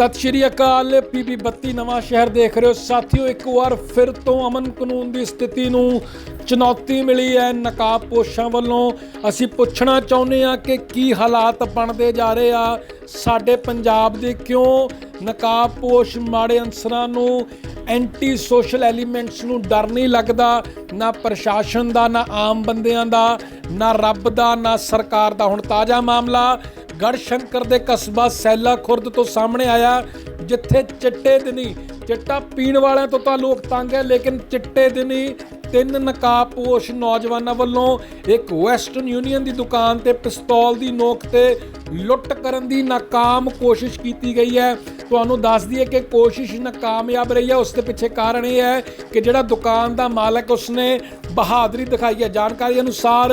ਸਤਿ ਸ਼੍ਰੀ ਅਕਾਲ। ਪੀਪੀ 32 ਨਵਾਂ ਸ਼ਹਿਰ ਦੇਖ ਰਹੇ ਹੋ। ਸਾਥੀਓ, ਇੱਕ ਵਾਰ ਫਿਰ ਤੋਂ ਅਮਨ ਕਾਨੂੰਨ ਦੀ ਸਥਿਤੀ ਨੂੰ ਚੁਣੌਤੀ ਮਿਲੀ ਹੈ ਨਕਾਬਪੋਸ਼ਾਂ ਵੱਲੋਂ। ਅਸੀਂ ਪੁੱਛਣਾ ਚਾਹੁੰਦੇ ਹਾਂ ਕਿ ਕੀ ਹਾਲਾਤ ਬਣਦੇ ਜਾ ਰਹੇ ਆ? ਸਾਡੇ ਪੰਜਾਬ ਦੇ ਕਿਉਂ ਨਕਾਬਪੋਸ਼ ਮਾੜੇ ਅਨਸਰਾਂ ਨੂੰ ਐਂਟੀ ਸੋਸ਼ਲ ਐਲੀਮੈਂਟਸ ਨੂੰ ਡਰ ਨਹੀਂ ਲੱਗਦਾ? ਨਾ ਪ੍ਰਸ਼ਾਸਨ ਦਾ, ਨਾ ਆਮ ਬੰਦਿਆਂ ਦਾ, ਨਾ ਰੱਬ ਦਾ, ਨਾ ਸਰਕਾਰ ਦਾ। ਹੁਣ ਤਾਜ਼ਾ ਮਾਮਲਾ ਗੜਸ਼ੰਕਰ ਦੇ ਕਸਬਾ ਸੈਲਾ ਖੁਰਦ ਤੋਂ ਸਾਹਮਣੇ ਆਇਆ, ਜਿੱਥੇ ਚਿੱਟੇ ਦਿਨੀ ਚਿੱਟਾ ਪੀਣ ਵਾਲਿਆਂ ਤੋਂ ਤਾਂ ਲੋਕ ਤੰਗ ਹੈ, ਲੇਕਿਨ ਚਿੱਟੇ ਦਿਨੀ ਤਿੰਨ ਨਕਾਬਪੋਸ਼ ਨੌਜਵਾਨਾਂ ਵੱਲੋਂ ਇੱਕ ਵੈਸਟਰਨ ਯੂਨੀਅਨ ਦੀ ਦੁਕਾਨ ਤੇ ਪਿਸਤੌਲ ਦੀ ਨੋਕ ਤੇ ਲੁੱਟ ਕਰਨ ਦੀ ਨਾਕਾਮ ਕੋਸ਼ਿਸ਼ ਕੀਤੀ ਗਈ ਹੈ। ਤੁਹਾਨੂੰ ਦੱਸ ਦਈਏ ਕਿ ਕੋਸ਼ਿਸ਼ ਨਾਕਾਮਯਾਬ ਰਹੀ ਹੈ। ਉਸ ਦੇ ਪਿੱਛੇ ਕਾਰਨ ਇਹ ਹੈ ਕਿ ਜਿਹੜਾ ਦੁਕਾਨ ਦਾ ਮਾਲਕ ਉਸਨੇ ਬਹਾਦਰੀ ਦਿਖਾਈ ਹੈ। ਜਾਣਕਾਰੀ ਅਨੁਸਾਰ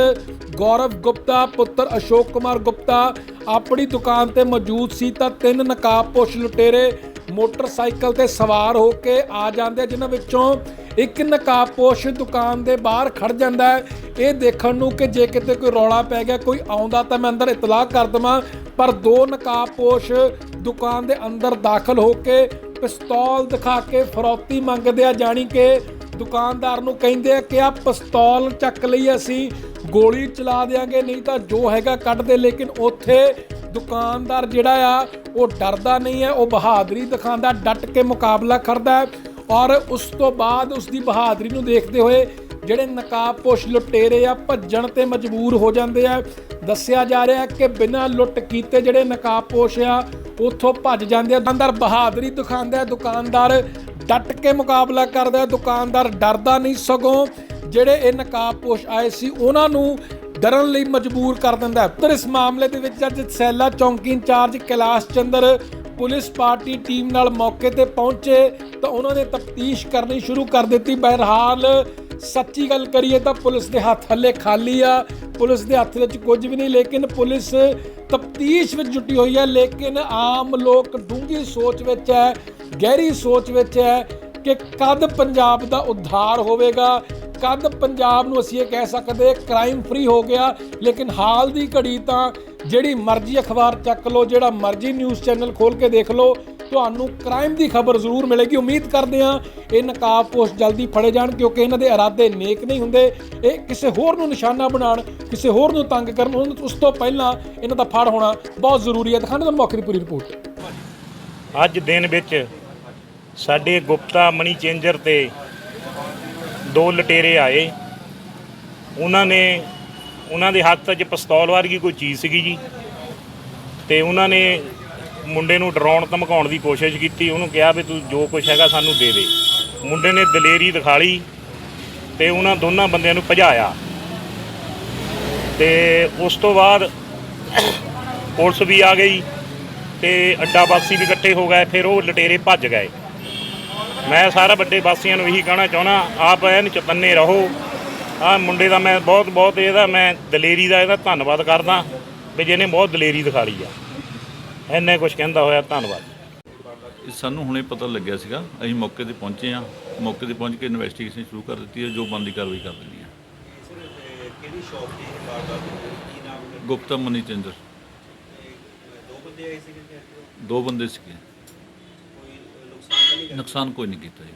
ਗੌਰਵ ਗੁਪਤਾ, ਪੁੱਤਰ ਅਸ਼ੋਕ ਕੁਮਾਰ ਗੁਪਤਾ ਆਪਣੀ ਦੁਕਾਨ ਤੇ ਮੌਜੂਦ ਸੀ ਤਾਂ ਤਿੰਨ ਨਕਾਬਪੋਸ਼ ਲੁਟੇਰੇ ਮੋਟਰਸਾਈਕਲ ਤੇ ਸਵਾਰ ਹੋ ਕੇ ਆ ਜਾਂਦੇ ਜਿਨ੍ਹਾਂ ਵਿੱਚੋਂ ਇੱਕ ਨਕਾਬਪੋਸ਼ ਦੁਕਾਨ ਦੇ ਬਾਹਰ ਖੜ ਜਾਂਦਾ ਹੈ। ਇਹ ਦੇਖਣ ਨੂੰ ਕਿ ਜੇ ਕਿਤੇ ਕੋਈ ਰੌਲਾ ਪੈ ਗਿਆ, ਕੋਈ ਆਉਂਦਾ ਤਾਂ ਮੈਂ ਅੰਦਰ ਇਤਲਾਹ ਕਰ ਦਵਾਂ। ਪਰ ਦੋ ਨਕਾਬਪੋਸ਼ ਦੁਕਾਨ ਦੇ ਅੰਦਰ ਦਾਖਲ ਹੋ ਕੇ ਪਿਸਤੌਲ ਦਿਖਾ ਕੇ ਫਰੌਤੀ ਮੰਗਦੇ ਆ, ਜਾਣੀ ਕਿ ਦੁਕਾਨਦਾਰ ਨੂੰ ਕਹਿੰਦੇ ਆ ਕਿ ਆ ਪਿਸਤੌਲ ਚੱਕ ਲਈ ਅਸੀਂ, ਗੋਲੀ ਚਲਾ ਦੇਾਂਗੇ ਨਹੀਂ ਤਾਂ ਜੋ ਹੈਗਾ ਕੱਢ ਦੇ। ਲੇਕਿਨ ਉੱਥੇ ਦੁਕਾਨਦਾਰ ਜਿਹੜਾ ਆ, ਉਹ ਡਰਦਾ ਨਹੀਂ ਹੈ, ਉਹ ਬਹਾਦਰੀ ਦਿਖਾਉਂਦਾ, ਡਟ ਕੇ ਮੁਕਾਬਲਾ ਕਰਦਾ ਔਰ ਉਸ ਤੋਂ ਬਾਅਦ ਉਸ ਦੀ ਬਹਾਦਰੀ ਨੂੰ ਦੇਖਦੇ ਹੋਏ ਜਿਹੜੇ ਨਕਾਬਪੋਸ਼ ਲੁਟੇਰੇ ਆ, ਭੱਜਣ ਤੇ ਮਜਬੂਰ ਹੋ ਜਾਂਦੇ ਆ। ਦੱਸਿਆ ਜਾ ਰਿਹਾ ਕਿ ਬਿਨਾਂ ਲੁੱਟ ਕੀਤੇ ਜਿਹੜੇ ਨਕਾਬਪੋਸ਼ ਆ, ਉੱਥੋਂ ਭੱਜ ਜਾਂਦੇ ਆ। ਦੁਕਾਨਦਾਰ ਬਹਾਦਰੀ ਦਿਖਾਉਂਦਾ ਦੁਕਾਨਦਾਰ ਡਟ ਕੇ ਮੁਕਾਬਲਾ ਕਰਦਾ ਦੁਕਾਨਦਾਰ ਡਰਦਾ ਨਹੀਂ ਸਗੋਂ ਜਿਹੜੇ ਇਹ ਨਕਾਬਪੋਸ਼ ਆਏ ਸੀ, ਉਹਨਾਂ ਨੂੰ ਡਰਨ ਲਈ ਮਜਬੂਰ ਕਰ ਦਿੰਦਾ ਹੈ। ਪਰ ਇਸ ਮਾਮਲੇ ਦੇ ਵਿੱਚ ਅੱਜ ਸੈਲਾ ਚੌਂਕੀ incharge Kailash Chander police party team ਨਾਲ ਮੌਕੇ ਤੇ ਪਹੁੰਚੇ ਤਾਂ ਉਹਨਾਂ ਨੇ ਤਫਤੀਸ਼ ਕਰਨੀ ਸ਼ੁਰੂ ਕਰ ਦਿੱਤੀ। ਬਹਰਹਾਲ ਸੱਚੀ ਗੱਲ ਕਰੀਏ ਤਾਂ ਪੁਲਿਸ ਦੇ ਹੱਥ ਹੱਲੇ ਖਾਲੀ ਆ। ਪੁਲਿਸ ਦੇ ਹੱਥ ਵਿੱਚ ਕੁਝ ਵੀ ਨਹੀਂ, ਲੇਕਿਨ ਪੁਲਿਸ ਤਫਤੀਸ਼ ਵਿੱਚ ਜੁਟੀ ਹੋਈ ਹੈ। ਲੇਕਿਨ ਆਮ ਲੋਕ ਡੂੰਘੀ ਸੋਚ ਵਿੱਚ ਹੈ, ਗਹਿਰੀ ਸੋਚ ਵਿੱਚ ਹੈ ਕਿ ਕਦ ਪੰਜਾਬ ਦਾ ਉଦ୍ਧਾਰ ਹੋਵੇਗਾ। ਕਦ ਪੰਜਾਬ ਨੂੰ ਅਸੀਂ ਇਹ ਕਹਿ ਸਕਦੇ ਕ੍ਰਾਈਮ ਫ੍ਰੀ ਹੋ ਗਿਆ। ਲੇਕਿਨ ਹਾਲ ਦੀ ਘੜੀ ਤਾਂ ਜਿਹੜੀ ਮਰਜ਼ੀ ਅਖਬਾਰ ਚੱਕ ਲਓ, ਜਿਹੜਾ ਮਰਜ਼ੀ ਨਿਊਜ਼ ਚੈਨਲ ਖੋਲ ਕੇ ਦੇਖ ਲਓ ਤੁਹਾਨੂੰ ਕ੍ਰਾਈਮ ਦੀ ਖਬਰ ਜ਼ਰੂਰ ਮਿਲੇਗੀ। ਉਮੀਦ ਕਰਦੇ ਹਾਂ ਇਹ ਨਕਾਬਪੋਸ਼ ਜਲਦੀ ਫੜੇ ਜਾਣ ਕਿਉਂਕਿ ਇਹਨਾਂ ਦੇ ਇਰਾਦੇ ਨੇਕ ਨਹੀਂ ਹੁੰਦੇ। ਇਹ ਕਿਸੇ ਹੋਰ ਨੂੰ ਨਿਸ਼ਾਨਾ ਬਣਾਉਣ, ਕਿਸੇ ਹੋਰ ਨੂੰ ਤੰਗ ਕਰਨ ਉਸ ਤੋਂ ਪਹਿਲਾਂ ਇਹਨਾਂ ਦਾ ਫੜ ਹੋਣਾ ਬਹੁਤ ਜ਼ਰੂਰੀ ਹੈ। ਦਿਖਾਣੇ ਤੁਹਾਨੂੰ ਮੌਕੇ ਦੀ ਪੂਰੀ ਰਿਪੋਰਟ। ਅੱਜ ਦਿਨ ਵਿੱਚ ਸਾਡੇ ਗੁਪਤਾ ਮਨੀ ਚੇਂਜਰ ਤੇ ਦੋ ਲਟੇਰੇ ਆਏ। ਉਹਨਾਂ ਨੇ, ਉਹਨਾਂ ਦੇ ਹੱਥ 'ਚ ਪਿਸਤੌਲ ਵਰਗੀ ਕੋਈ ਚੀਜ਼ ਸੀਗੀ ਜੀ। ਤੇ ਉਹਨਾਂ ਨੇ ਮੁੰਡੇ ਨੂੰ ਡਰਾਉਣ, ਧਮਕਾਉਣ ਦੀ ਕੋਸ਼ਿਸ਼ ਕੀਤੀ, ਉਹਨੂੰ ਕਿਹਾ ਵੀ ਤੂੰ ਜੋ ਕੁਝ ਹੈਗਾ ਸਾਨੂੰ ਦੇ ਦੇ। ਮੁੰਡੇ ਨੇ ਦਲੇਰੀ ਦਿਖਾਲੀ ਤੇ ਉਹਨਾਂ ਦੋਨਾਂ ਬੰਦਿਆਂ ਨੂੰ ਭਜਾਇਆ। ਤੇ ਉਸ ਤੋਂ ਬਾਅਦ ਪੁਲਿਸ ਵੀ ਆ ਗਈ ਤੇ ਅੱਡਾ ਵਾਸੀ ਵੀ ਇਕੱਠੇ ਹੋ ਗਏ, ਫਿਰ ਉਹ ਲਟੇਰੇ ਭੱਜ ਗਏ। ਮੈਂ ਸਾਰਾ ਵੱਡੇ ਵਾਸੀਆਂ ਨੂੰ ਇਹੀ ਕਹਿਣਾ ਚਾਹਣਾ ਆਪ ਐਨ ਚਤੰਨੇ ਰਹੋ। ਆ ਮੁੰਡੇ ਦਾ ਮੈਂ ਬਹੁਤ ਬਹੁਤ ਇਹਦਾ ਮੈਂ ਦਲੇਰੀ ਦਾ ਇਹਦਾ ਧੰਨਵਾਦ ਕਰਦਾ ਵੀ ਜਿਹਨੇ ਬਹੁਤ ਦਲੇਰੀ ਦਿਖਾ ਲਈ ਆ। ਐਨੇ ਕੁਝ ਕਹਿੰਦਾ ਹੋਇਆ, ਧੰਨਵਾਦ। ਇਹ ਸਾਨੂੰ ਹੁਣੇ ਪਤਾ ਲੱਗਿਆ ਸੀਗਾ, ਅਸੀਂ ਮੌਕੇ ਤੇ ਪਹੁੰਚੇ ਹਾਂ। ਮੌਕੇ ਤੇ ਪਹੁੰਚ ਕੇ ਇਨਵੈਸਟੀਗੇਸ਼ਨ ਸ਼ੁਰੂ ਕਰ ਦਿੱਤੀ ਹੈ, ਜੋ ਬੰਦੀ ਕਾਰਵਾਈ ਕਰ ਦਿੰਦੀ ਹੈ। ਕਿਹੜੀ ਸ਼ੌਪ ਦੀ ਵਾਰਦਾਤ ਹੋਈ? ਕੀ ਨਾਮ ਹੈ? ਗੁਪਤਾ ਮਨੀ ਚੰਦਰ। ਦੋ ਬੰਦੇ ਆਏ ਸੀਗੇ ਕਿ ਦੋ ਬੰਦੇ ਸੀਗੇ। ਕੋਈ ਨੁਕਸਾਨ ਤਾਂ ਨਹੀਂ ਨੁਕਸਾਨ ਕੋਈ ਨਹੀਂ ਕੀਤਾ ਜੀ?